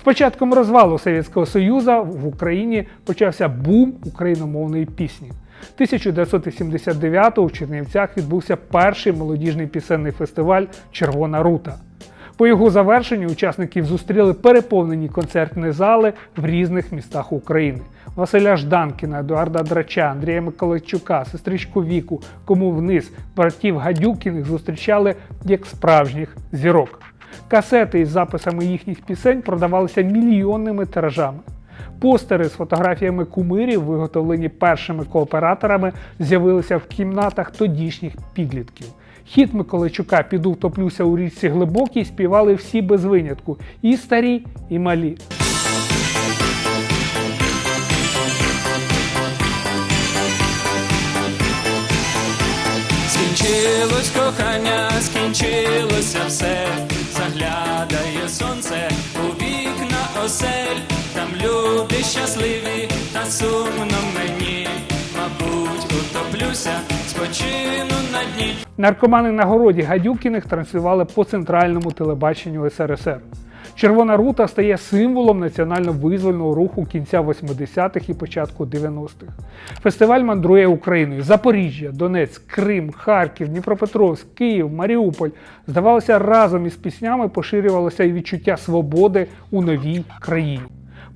З початком розвалу Совєтського Союзу в Україні почався бум україномовної пісні. 1979-го у Чернівцях відбувся перший молодіжний пісенний фестиваль Червона рута. По його завершенню учасників зустріли переповнені концертні зали в різних містах України. Василя Жданкіна, Едуарда Драча, Андрія Миколайчука, сестричку Віку, кому вниз, братів Гадюкіних зустрічали як справжніх зірок. Касети із записами їхніх пісень продавалися мільйонними тиражами. Постери з фотографіями кумирів, виготовлені першими кооператорами, з'явилися в кімнатах тодішніх підлітків. Хіт Миколайчука піду втоплюся у річці глибокій співали всі без винятку, і старі, і малі. Скінчилось кохання, скінчилося все, заглядає сонце у вікна осель, там люди щасливі, та сумно мені, мабуть, утоплюся, спочину на дні. Наркомани на городі Гадюкіних транслювали по центральному телебаченню СРСР. Червона рута стає символом національно-визвольного руху кінця 80-х і початку 90-х. Фестиваль мандрує Україною. Запоріжжя, Донецьк, Крим, Харків, Дніпропетровськ, Київ, Маріуполь. Здавалося, разом із піснями поширювалося і відчуття свободи у новій країні.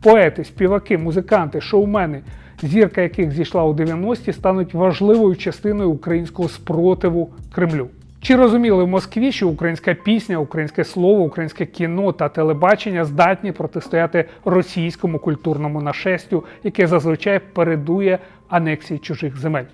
Поети, співаки, музиканти, шоумени, зірка яких зійшла у 90-ті, стануть важливою частиною українського спротиву Кремлю. Чи розуміли в Москві, що українська пісня, українське слово, українське кіно та телебачення здатні протистояти російському культурному нашестю, яке зазвичай передує анексії чужих земель?